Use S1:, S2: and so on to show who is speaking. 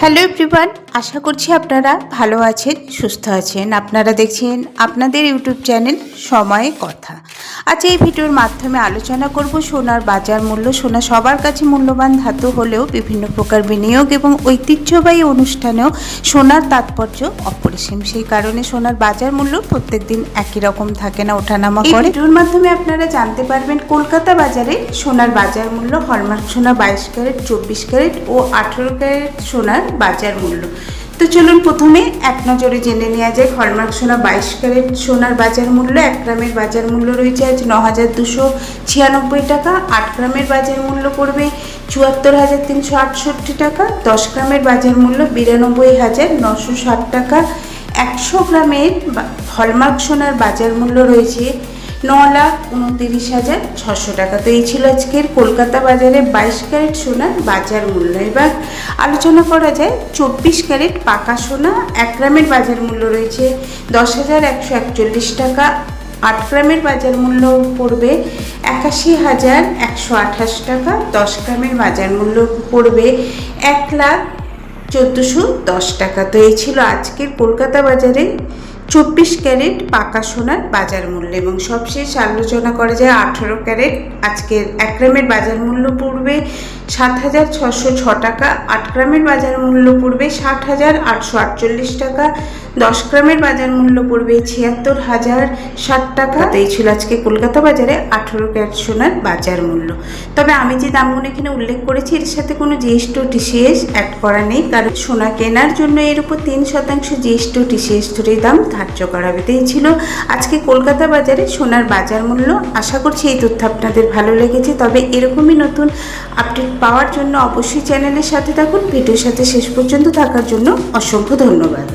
S1: Hello everyone আশা করছি আপনারা ভালো আছেন সুস্থ আছেন। আপনারা দেখছেন আপনাদের ইউটিউব চ্যানেল সময়ে কথা। আজ এই ভিডিওর মাধ্যমে আলোচনা করব সোনার বাজার মূল্য। সোনা সবার কাছে মূল্যবান ধাতু হলেও বিভিন্ন প্রকার বিনিয়োগ এবং ঐতিহ্যবাহী অনুষ্ঠানেও সোনার তাৎপর্য অপরিসীম। সেই কারণে সোনার বাজার মূল্য প্রত্যেক দিন একই রকম থাকে না ওঠানামা করে। ভিডিওর মাধ্যমে আপনারা জানতে পারবেন কলকাতা বাজারে সোনার বাজার মূল্য হলমার্ক সোনা বাইশ ক্যারেট চব্বিশ ক্যারেট ও আঠেরো ক্যারেট সোনার বাজার মূল্য। তো চলুন প্রথমে এক নজরে জেনে নেওয়া যায় হলমার্ক সোনা বাইশ ক্যারেট, সোনার বাজার মূল্য এক গ্রামের বাজার মূল্য রয়েছে আজ ন হাজার দুশো ছিয়ানব্বই টাকা। আট গ্রামের বাজার মূল্য পড়বে চুয়াত্তর হাজার তিনশো আটষট্টি টাকা। দশ গ্রামের বাজার মূল্য বিরানব্বই হাজার নশো ষাট টাকা। একশো গ্রামের হলমার্ক সোনার বাজার মূল্য রয়েছে ন লাখ উনতিরিশ হাজার ছশো টাকা। তো এই ছিল আজকের কলকাতা বাজারে বাইশ ক্যারেট সোনার বাজার মূল্য। এবার আলোচনা করা যায় চব্বিশ ক্যারেট পাকা সোনা, এক গ্রামের বাজার মূল্য রয়েছে দশ হাজার একশো একচল্লিশ টাকা। আট গ্রামের বাজার মূল্য পড়বে একাশি হাজার একশো আঠাশ টাকা। দশ গ্রামের বাজার মূল্য পড়বে এক লাখ চোদ্দোশো দশ টাকা। তো এই ছিল আজকের কলকাতা বাজারে চব্বিশ ক্যারেট পাকা সোনার বাজার মূল্য এবং সবশেষ আলোচনা করা যায় আঠেরো ক্যারেট। আজকের এক গ্রামের বাজার মূল্য পড়বে সাত হাজার ছশো ছ টাকা, আট গ্রামের বাজার মূল্য পড়বে ষাট হাজার আটশো আটচল্লিশ টাকা, দশ গ্রামের বাজার মূল্য পড়বে ছিয়াত্তর হাজার ষাট টাকা। এই ছিল আজকে কলকাতা বাজারে আঠেরো ক্যারেট সোনার বাজার মূল্য। তবে আমি যে দামগুলো এখানে উল্লেখ করেছি, এর সাথে কোনো জিএসটি টিসিএস অ্যাড করা নেই, কারণ সোনা কেনার জন্য এর উপর তিন শতাংশ জিএসটি টিসিএস ধরেই দাম ধার্য করা হবে। এই ছিল আজকে কলকাতা বাজারে সোনার বাজার মূল্য। আশা করছি এই তথ্য আপনাদের ভালো লেগেছে, তবে এরকমই নতুন আপডেট পাওয়ার জন্য অবশ্যই চ্যানেলের সাথে থাকুন। ভিডিওর সাথে শেষ পর্যন্ত থাকার জন্য অসংখ্য ধন্যবাদ।